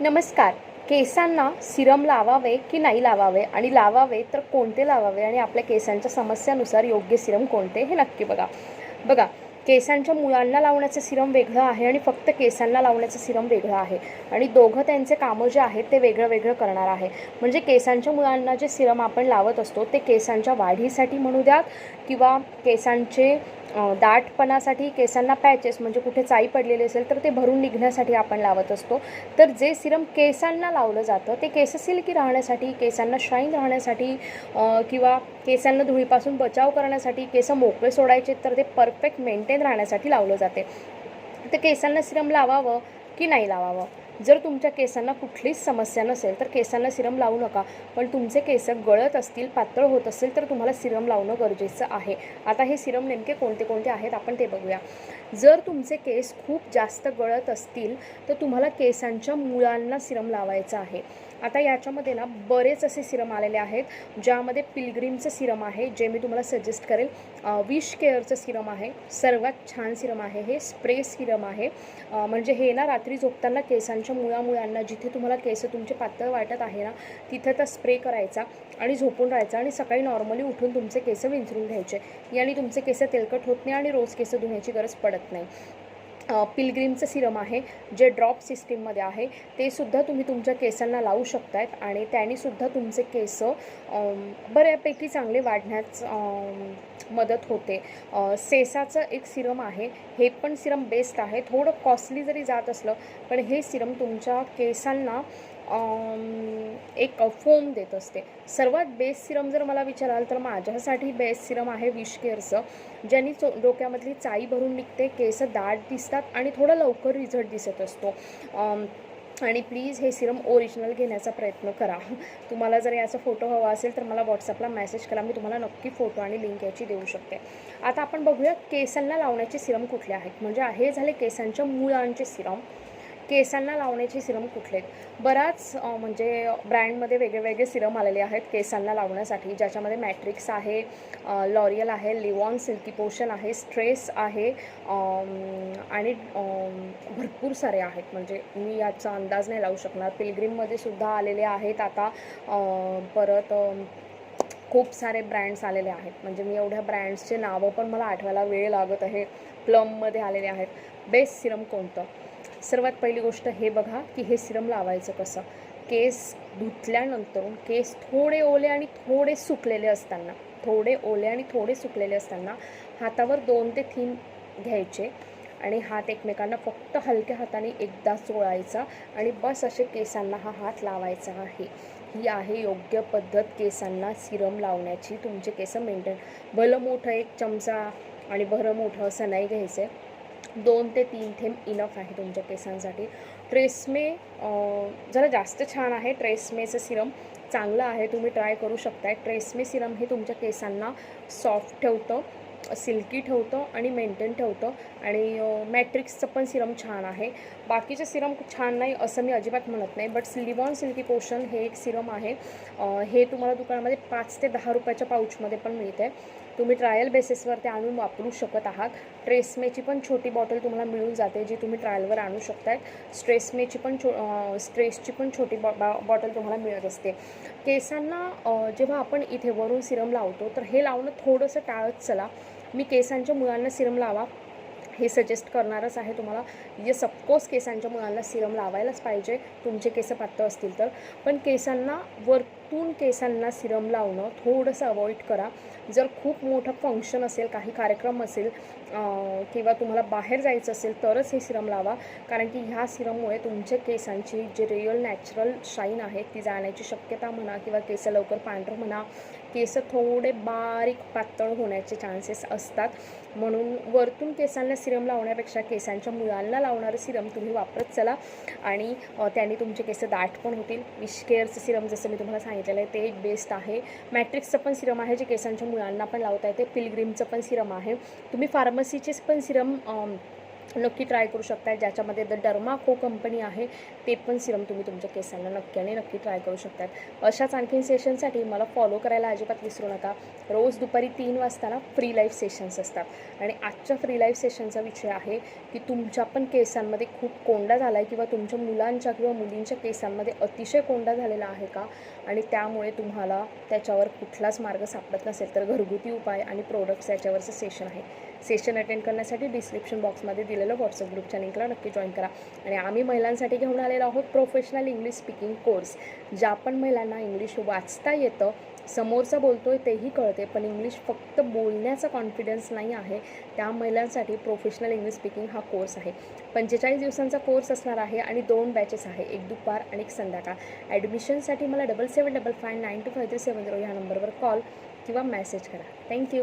नमस्कार. केसांना सिरम लावावे की नाही लावावे? आणि लावावे तर कोणते लावावे? आणि आपल्या केसांच्या समस्यानुसार योग्य सिरम कोणते हे नक्की बघा. बघा केसांच्या मुळांना लावण्याचं सिरम वेगळं आहे आणि फक्त केसांना लावण्याचं सिरम वेगळं आहे. आणि दोघं त्यांचे कामं जे आहेत ते वेगळं वेगळं करणार आहे. म्हणजे केसांच्या मुळांना जे सिरम आपण लावत असतो ते केसांच्या वाढीसाठी म्हणू द्यात किंवा केसांचे दाटपणासाठी केसांना पॅचेस म्हणजे कुठे चाई पडलेली असेल तर ते भरून निघण्यासाठी आपण लावत असतो. तर जे सिरम केसांना लावलं जातं ते केस सिल्की राहण्यासाठी केसांना शाईन राहण्यासाठी किंवा केसांना धुळीपासून बचाव करण्यासाठी केस मोकळे सोडायचे तर ते परफेक्ट मेंटेन राहण्यासाठी लावलं जाते. तर केसांना सिरम लावावं की नाही लावावं? जर तुमच्या केसांना कुठलीच समस्या नसेल तर केसांना सिरम लावू नका. पण तुमचे केस गळत असतील पातळ होत असेल तर तुम्हाला सिरम लावणं गरजेचं आहे. आता हे सिरम नेमके कोणते कोणते आहेत आपण ते बघूया. जर तुमचे केस खूप जास्त गळत असतील तर तुम्हाला केसांच्या मुळांना सिरम लावायचं आहे. आता याच्यामध्ये ना बरेच असे सिरम आलेले आहेत ज्यामध्ये पिलग्रीमचं सिरम आहे जे मी तुम्हाला सजेस्ट करेल. विश केअरचं सिरम आहे सर्वात छान सिरम आहे हे स्प्रे सिरम आहे. म्हणजे हे ना रात्री झोपताना केसांच्या मुळामुळांना जिथे तुम्हाला केस तुमचे पातळ वाटत आहे ना तिथं तर स्प्रे करायचा आणि झोपून राहायचा आणि सकाळी नॉर्मली उठून तुमचे केस विंचरून घ्यायचे. याने तुमचे केस तेलकट होत नाही आणि रोज केस धुण्याची गरज पडत नाही. पिलग्रीमचं सिरम आहे जे ड्रॉप सिस्टीममध्ये आहे ते सुद्धा तुम्ही तुमच्या केसांना लावू शकतायत आणि त्यानेसुद्धा तुमचे केस बऱ्यापैकी चांगले वाढण्यास मदत होते. सेसाचं एक सिरम आहे. हे पण सिरम बेस्ट आहे. थोडं कॉस्टली जरी जात असलं पण हे सिरम तुमच्या केसांना एक फोम देत असते. सर्वात बेस्ट सिरम जर मला विचाराल तर माझ्यासाठी बेस्ट सिरम आहे विशकेअरचं ज्यांनी चो डोक्यामधली चाई भरून निघते केस दाट दिसतात आणि थोडं लवकर रिझल्ट दिसत असतो. आणि प्लीज हे सिरम ओरिजिनल घेण्याचा प्रयत्न करा. तुम्हाला जर याचा फोटो हवा असेल तर मला व्हॉट्सअपला मेसेज करा. मी तुम्हाला नक्की फोटो आणि लिंक याची देऊ शकते. आता आपण बघूया केसांना लावण्याचे सिरम कुठले आहेत. म्हणजे हे झाले केसांच्या मुळांचे सिरम. केसांना लावण्याचे सिरम कुठले आहेत? बराच म्हणजे ब्रँडमध्ये वेगळे वेगळे सिरम आलेले आहेत केसांना लावण्यासाठी ज्याच्यामध्ये मॅट्रिक्स आहे लॉरियल आहे लिवॉन सिल्की पोशन आहे स्ट्रेस आहे आणि भरपूर सारे आहेत. म्हणजे मी याचा अंदाज नाही लावू शकणार. पिलग्रीममध्ये सुद्धा आलेले आहेत. आता परत खूप सारे ब्रँड्स आलेले आहेत. म्हणजे मी एवढ्या ब्रँड्सचे नावं पण मला आठवायला वेळ लागत आहे. प्लममध्ये आलेले आहेत. बेस्ट सिरम कोणतं? सर्वात पहिली गोष्ट हे बघा की हे सिरम लावायचं कसं? केस धुतल्यानंतर केस थोडे ओले आणि थोडे सुकलेले असताना थोडे ओले आणि थोडे सुकलेले असताना हातावर दोन ते तीन घ्यायचे आणि हात एकमेकांना फक्त हलक्या हाताने एकदा चोळायचा आणि बस असे केसांना हा हात लावायचा आहे. ही आहे योग्य पद्धत केसांना सिरम लावण्याची. तुमचे केस मेंटेन भलं मोठं एक चमचा आणि भरं मोठं असं नाही घ्यायचं आहे दोन ते तीन थेंब इनफ आहे तुमच्या केसांसाठी. ट्रेसमे जरा जास्त छान आहे. ट्रेसमेचं सिरम चांगलं आहे. तुम्ही ट्राय करू शकताय. ट्रेसमे सिरम हे तुमच्या केसांना सॉफ्ट ठेवतं सिल्की ठेवतं आणि मेंटेन ठेवतं. आणि मॅट्रिक्सचं पण सिरम छान आहे. बाकीचे सिरम छान नाही असं मी अजिबात म्हणत नाही. बट लिवॉन सिल्की पोशन हे एक सिरम आहे. हे तुम्हाला दुकानामध्ये पाच ते दहा रुपयाच्या पाऊचमध्ये पण मिळते तुम्ही ट्रायल बेसिसवर ते आणून वापरू शकत आहात. ट्रेसमेची पण छोटी बॉटल तुम्हाला मिळून जाते जी तुम्ही ट्रायलवर आणू शकताय. स्ट्रेसमेची पण छो स्ट्रेसची पण छोटी बॉ बा बॉटल तुम्हाला मिळत असते. केसांना जेव्हा आपण इथे वरून सिरम लावतो तर हे लावणं थोडंसं टाळत चला. मी केसांच्या मुळांना सिरम लावा. हे सजेस्ट करणारच आहे तुम्हाला. ये सपोज केसांच्या मुळांना सिरम लावायलाच पाहिजे. तुमचे केस पातळ असतील तर. पण केसांना वरतून केसांना सिरम लावणं थोडंसं अवॉइड करा. जर खूप मोठं फंक्शन असेल काही कार्यक्रम असेल किंवा तुम्हाला बाहेर जायचं असेल तरच हे सिरम लावा. कारण की ह्या सिरममुळे तुमच्या केसांची जे रिअल नॅचरल शाईन आहे ती जाण्याची शक्यता म्हणा किंवा केस लवकर पांढरं म्हणा केस थोडे बारीक पातळ होण्याचे चान्सेस असतात. म्हणून वरतून केसांना सिरम लावण्यापेक्षा केसांच्या मुळांना लावणारं सिरम तुम्ही वापरत चला. आणि त्याने तुमचे केस दाट पण होतील. विश केअरचं सिरम जसं मी तुम्हाला सांगितलेलं आहे ते एक बेस्ट आहे. मॅट्रिक्सचं पण सिरम आहे जे केसांच्या मुळांना पण लावता येते. पिलग्रीमचं पण सिरम आहे. तुम्ही फार्मसीचेच पण सिरम नक्की ट्राय करू शकता ज्याच्यामध्ये द डर्माको कंपनी आहे ते पण सिरम तुम्ही तुमच्या केसांना नक्की आणि नक्की ट्राय करू शकतात अशाच आणखीन सेशनसाठी मला फॉलो करायला अजिबात विसरू नका. रोज दुपारी तीन वाजता ना फ्री लाईफ सेशन्स असतात. आणि आजच्या फ्री लाईव्ह सेशनचा विषय आहे की तुमच्या पण केसांमध्ये खूप कोंडा झाला आहे किंवा तुमच्या मुलांच्या किंवा मुलींच्या केसांमध्ये अतिशय कोंडा झालेला आहे का? आणि त्यामुळे तुम्हाला त्याच्यावर कुठलाच मार्ग सापडत नसेल तर घरगुती उपाय आणि प्रोडक्ट्स याच्यावरचं सेशन आहे. सेशन अटेंड करण्यासाठी डिस्क्रिप्शन बॉक्समध्ये दिलेलं व्हॉट्सअप ग्रुपच्या लिंकला नक्की जॉईन करा. आणि आम्ही महिलांसाठी घेऊन आलेलो आहोत प्रोफेशनल इंग्लिश स्पीकिंग कोर्स ज्या पण महिलांना इंग्लिश वाचता येतं समोरचा आहे तेही कळते पण इंग्लिश फक्त बोलण्याचा कॉन्फिडन्स नाही आहे. त्या महिलांसाठी प्रोफेशनल इंग्लिश स्पीकिंग हा कोर्स आहे. पंचेचाळीस दिवसांचा कोर्स असणार आहे आणि दोन बॅचेस आहे एक दुपार आणि एक संध्याकाळ. ॲडमिशनसाठी मला double seven double five nine two five three seven zero ह्या नंबरवर कॉल किंवा मेसेज करा. थँक्यू